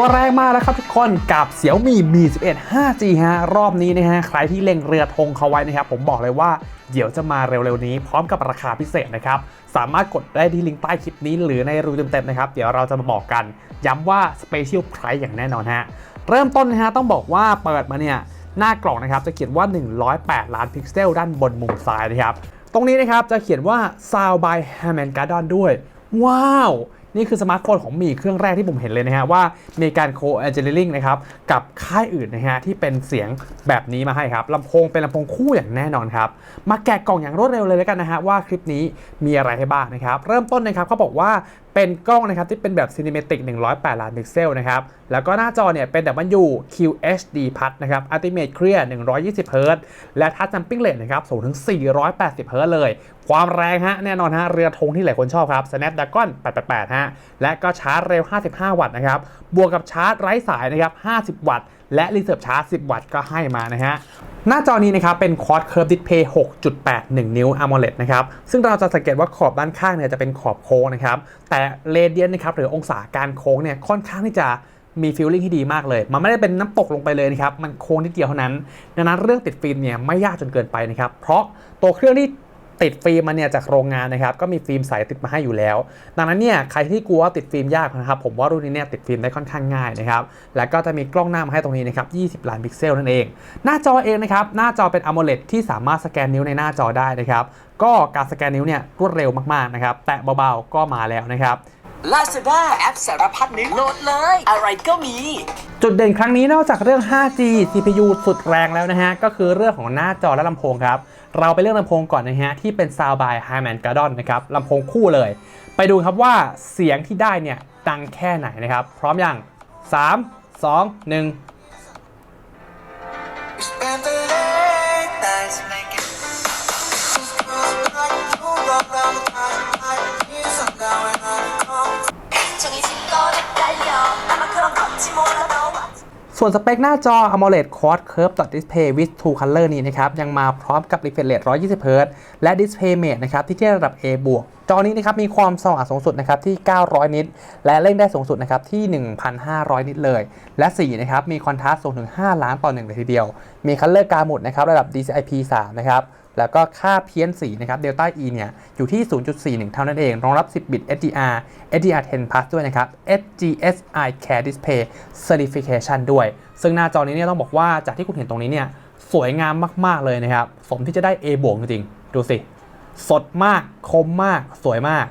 ตัวแรกมาแล้วครับทุกคนกับ Xiaomi Mi 11 5G ฮะรอบนี้นะฮะใครที่เล็งเรือธงเขาไว้นะครับผมบอกเลยว่าเดี๋ยวจะมาเร็วๆนี้ พร้อมกับราคาพิเศษนะครับสามารถกดได้ที่ลิงก์ใต้คลิปนี้ หรือในรูเต็มๆนะครับเดี๋ยวเราจะมาบอกกัน ย้ำว่า Special Price อย่างแน่นอนฮะเริ่มต้นนะฮะต้องบอกว่าเปิดมาเนี่ยหน้ากล่องนะครับจะเขียนว่า 108 ล้านพิกเซลด้านบนมุมซ้ายนะครับตรงนี้นะครับจะเขียนว่า Sound by Harman Kardon ด้วยว้าวนี่คือสมาร์ทโฟนของมีเครื่องแรกที่ผมเห็นเลยนะฮะว่ามีการโคเอนเจลิงนะครับกับค่ายอื่นนะฮะที่เป็นเสียงแบบนี้มาให้ครับลำโพงเป็นลำโพงคู่อย่างแน่นอนครับมาแกะกล่องอย่างรวดเร็วเลยแล้วกันนะฮะว่าคลิปนี้มีอะไรให้บ้างนะครับเริ่มต้นนะครับเขาบอกว่า เป็นกล้องนะครับที่เป็นแบบ Cinematic 108 ล้านพิกเซลนะครับ แล้วก็หน้าจอเนี่ยเป็น W QHD Plus นะครับ Ultimate Clear 120 Hz และ Touch Jumping Rate นะครับสูงถึง 480 Hz เลย ความแรงฮะ แน่นอนฮะ เรือธงที่หลายคนชอบครับ Snapdragon 888 ฮะ และก็ชาร์จเร็ว 55 วัตต์นะครับ บวกกับชาร์จไร้สายนะครับ 50 วัตต์ และรีเซิร์ฟชาร์จ10 วัตต์ก็ให้มานะฮะหน้าจอนี้นะครับเป็น Quad Curve Display 6.81 นิ้ว AMOLED นะครับ ซึ่งเราจะสังเกตว่าขอบด้านข้างเนี่ยจะเป็นขอบโค้งนะครับ แต่เรเดียนนะครับหรือองศาการโค้งเนี่ยค่อนข้างที่จะมีฟีลลิ่งที่ดีมากเลย มันไม่ได้เป็นน้ำตกลงไปเลยนะครับ มันโค้งนิดเดียวเท่านั้น ดังนั้นเรื่องติดฟิล์มเนี่ยไม่ยากจนเกินไปนะครับ เพราะตัวเครื่องที่ ติดฟิล์มมาเนี่ยจากโรงงานนะครับก็มีฟิล์มใสติดมาให้อยู่แล้ว ดังนั้นเนี่ยใครที่กลัวว่าติดฟิล์มยากนะครับผมว่ารุ่นนี้เนี่ยติดฟิล์มได้ค่อนข้างง่ายนะครับแล้วก็จะมีกล้องหน้ามาให้ตรงนี้นะครับ 20 ล้านพิกเซลนั่นเอง หน้าจอเองนะครับหน้าจอเป็น AMOLED ที่สามารถสแกนนิ้วในหน้าจอได้นะครับก็การสแกนนิ้วเนี่ยรวดเร็วมากๆนะครับแตะเบาๆก็มาแล้วนะครับ Lazada แอปสารพัดนึกโหลดเลย อะไรก็มี จุดเด่นครั้งนี้นอกจากเรื่อง 5G CPU สุดแรงแล้วนะฮะ ก็คือเรื่องของหน้าจอและลำโพงครับ เราไปเรื่องลำโพงก่อนนะฮะ ที่เป็น Sound by Harman Kardon นะครับลำโพงคู่เลย ไปดูครับว่าเสียงที่ได้เนี่ย ดังแค่ไหนนะครับ พร้อมอยัง3 2 1 ส่วนสเปคหน้าจอ AMOLED Quad Curve Display with Two Color นี้นะครับยังมาพร้อมกับ refresh rate 120 Hz และ Display Mate นะครับที่เทียบระดับ A บวกจอนี้นะครับมีความสว่างสูงสุดนะครับที่ 900 นิตและเร่งได้สูงสุดนะครับที่ 1,500 นิตเลย และสีนะครับมีคอนทราสต์สูงถึง 5 ล้านต่อ1เลยทีเดียว มีคัลเลอร์กาหมุดนะครับระดับ DCI-P 3 นะครับ แล้วก็ค่าเพี้ยนสีนะครับ Delta E เนี่ยอยู่ที่ 0.41 เท่านั้นเอง รองรับ 10 บิต HDR HDR10 Plus ด้วยนะครับ SGS Eye Care Display Certification ด้วย ซึ่งหน้าจอนี้เนี่ยต้องบอกว่าจากที่คุณเห็นตรงนี้เนี่ยสวยงามมากๆเลยนะครับ สมที่จะได้ A บวกจริงๆดูสิ สดมากคมมาก สวยมาก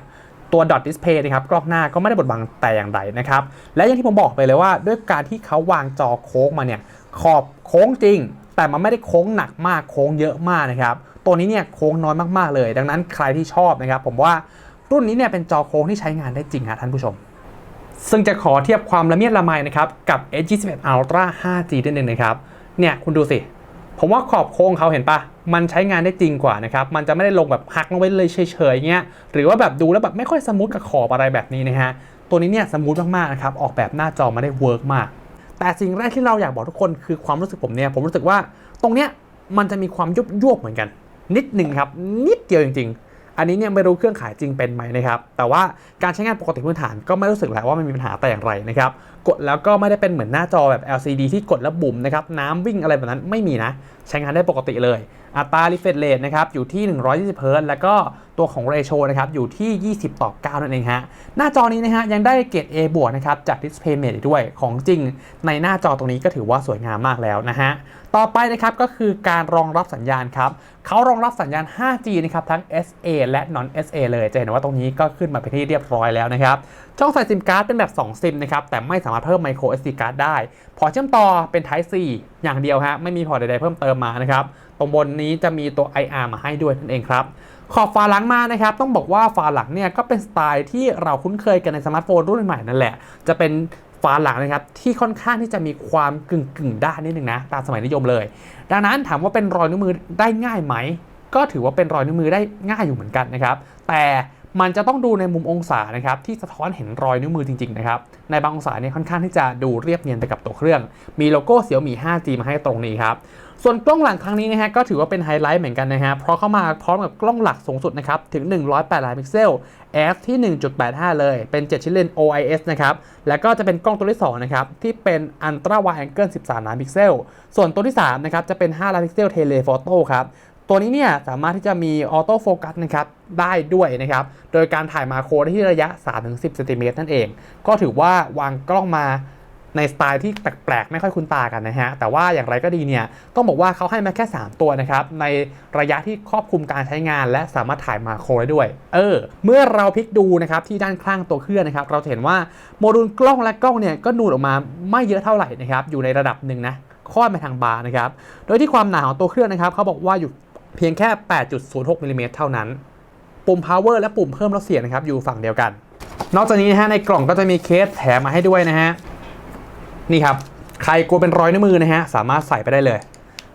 ตัว Dot Display นะครับกล้องหน้าก็ไม่ได้บดบังแต่อย่างใดนะครับ และอย่างที่ผมบอกไปเลยว่า ด้วยการที่เขาวางจอโค้งมาเนี่ย ขอบโค้งจริง แต่มันไม่ได้โค้งหนักมากโค้งเยอะมากนะครับตัวนี้เนี่ยโค้งน้อยมากๆเลย ดังนั้นใครที่ชอบนะครับ ผมว่ารุ่นนี้เนี่ยเป็นจอโค้งที่ใช้งานได้จริงฮะท่านผู้ชม ซึ่งจะขอเทียบความละเมียดละไมนะครับกับ S21 Ultra 5G นิดนึงนะครับเนี่ยคุณดูสิผมว่าขอบโค้งเขาเห็นปะมันใช้งานได้จริงกว่านะครับ มันจะไม่ได้ลงแบบหักลงไปเลยเฉยๆเงี้ย หรือว่าแบบดูแล้วแบบไม่ค่อยสมูทกับขอบอะไรแบบนี้นะฮะ ตัวนี้เนี่ยสมูทมากๆนะครับ ออกแบบหน้าจอมาได้เวิร์กมาก แต่สิ่งแรกที่เราอยากบอกทุกคนคือความรู้สึกผมเนี่ย ผมรู้สึกว่าตรงเนี้ยมันจะมีความยุบยวบเหมือนกัน นิดหนึ่งครับนิดเดียวจริง ๆ อันนี้เนี่ยไม่รู้เครื่องขายจริงเป็นไหมนะครับแต่ว่าการใช้งานปกติพื้นฐานก็ไม่รู้สึกแหละว่ามันมีปัญหาแต่อย่างไรนะครับ กดแล้วก็ไม่ได้เป็นเหมือนหน้าจอแบบ LCD ที่กดแล้วบุ๋มนะครับน้ำวิ่งอะไรแบบนั้นไม่มีนะ ใช้งานได้ปกติเลย อัตรา refresh rate นะครับอยู่ที่ 120 Hz แล้วก็ตัวของ ratio นะครับอยู่ที่ 20 ต่อ 9 นั่นเองฮะหน้าจอนี้นะฮะยังได้เกรด A บวกนะครับจาก Display Mate ด้วยของจริง ในหน้าจอตรงนี้ก็ถือว่าสวยงามมากแล้วนะฮะต่อไปนะครับก็คือการรองรับสัญญาณครับเขารองรับสัญญาณ 5G นะครับทั้ง SA และ non SA เลยจะเห็นว่าตรงนี้ก็ขึ้นมาเป็นที่เรียบร้อยแล้วนะครับช่องใส่ซิมการ์ดเป็นแบบ 2 ซิมนะครับแต่ไม่สามารถเพิ่ม micro SD card ได้ พอเชื่อมต่อเป็น Type C อย่างเดียวฮะไม่มีพอร์ตใดๆเพิ่มเติมมานะครับตรงบนนี้จะมีตัว IR มาให้ด้วยนั่นเองครับขอบฝาหลังมานะครับ ต้องบอกว่าฝาหลังเนี่ยก็เป็นสไตล์ที่เราคุ้นเคยกันในสมาร์ทโฟนรุ่นใหม่นั่นแหละ จะเป็นฝาหลังนะครับที่ค่อนข้างที่จะมีความกึ่งกึ่งๆด้านนิดนึงนะตามสมัยนิยมเลย ดังนั้นถามว่าเป็นรอยนิ้วมือได้ง่ายไหม ก็ถือว่าเป็นรอยนิ้วมือได้ง่ายอยู่เหมือนกันนะครับ แต่ มันจะต้องดูในมุมองศานะครับที่สะท้อนเห็นรอยนิ้วมือจริงๆนะครับในบางองศาเนี่ยค่อนข้างที่จะดูเรียบเนียนไปกับตัวเครื่อง มีโลโก้เสี่ยวมี 5G มาให้ตรงนี้ครับส่วนกล้องหลังครั้งนี้นะฮะก็ถือว่าเป็นไฮไลท์เหมือนกันนะฮะเพราะเข้ามาพร้อมกับกล้องหลักสูงสุดนะครับถึง 108ล้านพิกเซล f ที่ 1.85 เลยเป็น 7 ชิ้นเลน OIS นะครับแล้วก็จะเป็นกล้องตัวที่2นะครับที่เป็น Ultra Wide Angle 13 ล้านพิกเซล ส่วนตัวที่3นะครับจะเป็น 5 ล้านพิกเซล Telephoto ครับ ตัวนี้เนี่ยสามารถที่จะมีออโต้โฟกัสนะครับได้ด้วยนะครับ โดยการถ่ายมาโครได้ที่ระยะ 3-10เซนติเมตรนั่นเอง ก็ถือว่าวางกล้องมาในสไตล์ที่แปลกๆ ไม่ค่อยคุ้นตากันนะฮะ แต่ว่าอย่างไรก็ดีเนี่ย ต้องบอกว่าเขาให้มาแค่ 3 ตัวนะครับ ในระยะที่ครอบคลุมการใช้งาน และสามารถถ่ายมาโครได้ด้วย เออ เมื่อเราพลิกดูนะครับที่ด้านข้างตัวเครื่องนะครับ เราจะเห็นว่าโมดูลกล้องและกล้องเนี่ยก็นูนออกมาไม่เยอะเท่าไหร่นะครับ อยู่ในระดับหนึ่งนะค่อนไปทางบาร์นะครับ โดยที่ความหนาของตัวเครื่องนะครับเขาบอกว่าอยู่ เพียงแค่ 8.06มิลลิเมตรเท่านั้น ปุ่ม power และปุ่มเพิ่มลดเสียงนะครับ อยู่ฝั่งเดียวกัน นอกจากนี้นะฮะในกล่องก็จะมีเคสแถมมาให้ด้วยนะฮะ นี่ครับ ใครกลัวเป็นรอยนิ้วมือนะฮะ สามารถใส่ไปได้เลย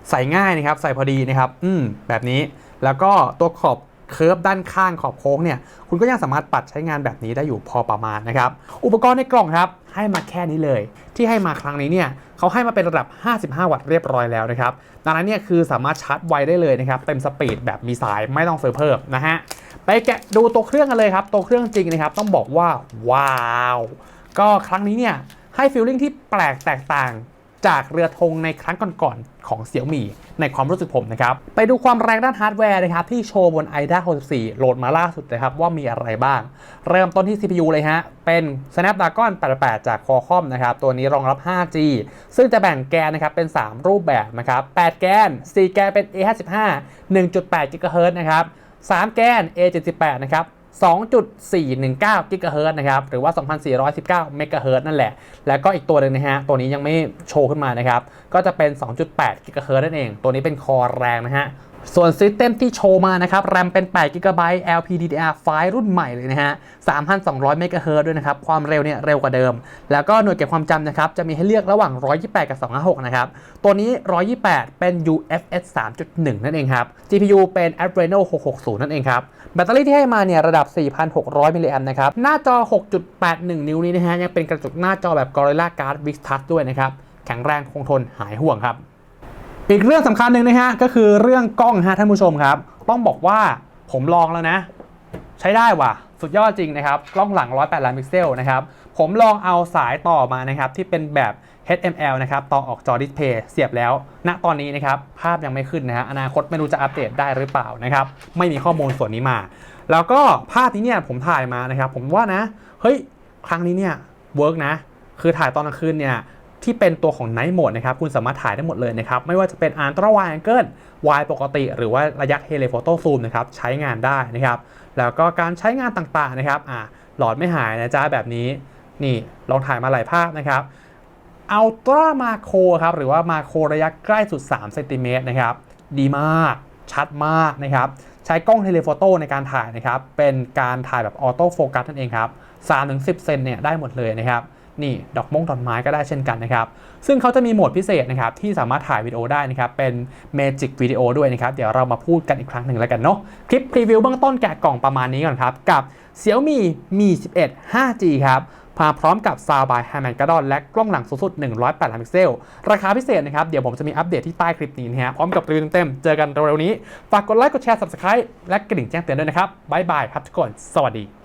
ใส่ง่ายนะครับ ใส่พอดีนะครับ อืมแบบนี้ แล้วก็ตัวขอบ เคิร์ฟด้านข้างขอบโค้งเนี่ยคุณก็ยังสามารถปัดใช้งานแบบนี้ได้อยู่พอประมาณนะครับ อุปกรณ์ในกล่องครับ ให้มาแค่นี้เลย ที่ให้มาครั้งนี้เนี่ยเขาให้มาเป็นระดับ 55 วัตต์เรียบร้อยแล้วนะครับดังนั้นเนี่ยคือสามารถชาร์จไวได้เลยนะครับ เต็มสปีดแบบมีสายไม่ต้องซื้อเพิ่มนะฮะไปแกะดูตัวเครื่องกันเลยครับตัวเครื่องจริงนะครับต้องบอกว่าว้าวก็ครั้งนี้เนี่ยให้ฟีลลิ่งที่แปลกแตกต่าง จากเรือธงในครั้งก่อนๆของเสี่ยวมี่ในความรู้สึกผมนะครับ ไปดูความแรงด้านฮาร์ดแวร์นะครับ ที่โชว์บน IDA 64 โหลดมาล่าสุดนะครับ ว่ามีอะไรบ้าง เริ่มต้นที่ CPU เลยฮะ เป็น Snapdragon 88 จาก Qualcomm นะครับ ตัวนี้รองรับ 5G ซึ่งจะแบ่งแกนนะครับ เป็น 3 รูปแบบนะครับ 8 แกน 4 แกนเป็น A55 1.8 GHz นะครับ 3 แกน A78 นะครับ 2.419กิกะเฮิรตซ์นะครับ หรือว่า 2,419เมกะเฮิรตซ์นั่นแหละ แล้วก็อีกตัวหนึ่งนะฮะ ตัวนี้ยังไม่โชว์ขึ้นมานะครับ ก็จะเป็น 2.8กิกะเฮิรตซ์นั่นเอง ตัวนี้เป็นคอแรงนะฮะ ส่วนซิสเต็มที่โชว์มานะครับ แรมเป็น 8 g b LPDDR5 รุ่นใหม่เลยนะฮะ 3,200เมกะเฮิร์ด้วยนะครับ ความเร็วเนี่ยเร็วกว่าเดิม แล้วก็หน่วยเก็บความจำนะครับ จะมีให้เลือกระหว่าง 128 กับ 256 นะครับ ตัวนี้ 128 เป็น UFS 3.1 นั่นเองครับ GPU เป็น Adreno 660 นั่นเองครับ แบตเตอรี่ที่ให้มาเนี่ยระดับ 4,600 มิลลิแอมป์นะครับ หน้าจอ 6.81 นิ้วนี้นะฮะ ยังเป็นกระจกหน้าจอแบบ Gorilla Glass Big Touch ด้วยนะครับ แข็งแรงคงทนหายห่วงครับ อีกเรื่องสำคัญหนึ่งนะฮะก็คือเรื่องกล้องฮะท่านผู้ชมครับ ต้องบอกว่าผมลองแล้วนะ ใช้ได้ว่ะ สุดยอดจริงนะครับ กล้องหลัง 108 ล้านพิกเซลนะครับ ผมลองเอาสายต่อมานะครับ ที่เป็นแบบ HML นะครับต่อออกจอดิสเพย์เสียบแล้ว ณตอนนี้นะครับ ภาพยังไม่ขึ้นนะฮะอนาคตไม่รู้จะอัปเดตได้หรือเปล่านะครับ ไม่มีข้อมูลส่วนนี้มา แล้วก็ภาพนี้เนี่ยผมถ่ายมานะครับ ผมว่านะเฮ้ยครั้งนี้เนี่ยเวิร์กนะคือถ่ายตอนกลางคืนเนี่ย ที่เป็นตัวของ Night Mode นะครับคุณสามารถถ่ายได้หมดเลยนะครับ ไม่ว่าจะเป็น Ultra Wide Angle Wide ปกติ หรือว่าระยะ Telephoto Zoom นะครับใช้งานได้นะครับ แล้วก็การใช้งานต่างๆนะครับอ่าหลอดไม่หายนะจ๊ะแบบนี้นี่ลองถ่ายมาหลายภาพนะครับ Ultra Macro ครับหรือว่า Macro ระยะใกล้สุด3เซนติเมตรนะครับดีมากชัดมากนะครับใช้กล้องเทเลโฟโต้ในการถ่ายนะครับเป็นการถ่ายแบบออโต้โฟกัสนั่นเองครับ3-10 เซนเนี่ยได้หมดเลยนะครับ นี่ดอกมงดอกไม้ก็ได้เช่นกันนะครับ ซึ่งเขาจะมีโหมดพิเศษนะครับที่สามารถถ่ายวิดีโอได้นะครับ เป็น Magic Video ด้วยนะครับ เดี๋ยวเรามาพูดกันอีกครั้งหนึ่งแล้วกันเนาะคลิปพรีวิวเบื้องต้นแกะกล่องประมาณนี้ก่อนครับ กับ Xiaomi Mi 11 5G ครับมาพร้อมกับ Sound by h a m a n g a d o n และกล้องหลังสูงสุด 108ล้านพิกเซล ราคาพิเศษนะครับ เดี๋ยวผมจะมีอัปเดตที่ใต้คลิปนี้นะฮะ พร้อมกับรีวิวเต็มๆ เจอกันเร็วๆนี้ ฝากกดไลค์ กดแชร์ Subscribe และกระดิ่งแจ้งเตือนด้วยนะครับ บ๊ายบายครับทุกคน สวัสดี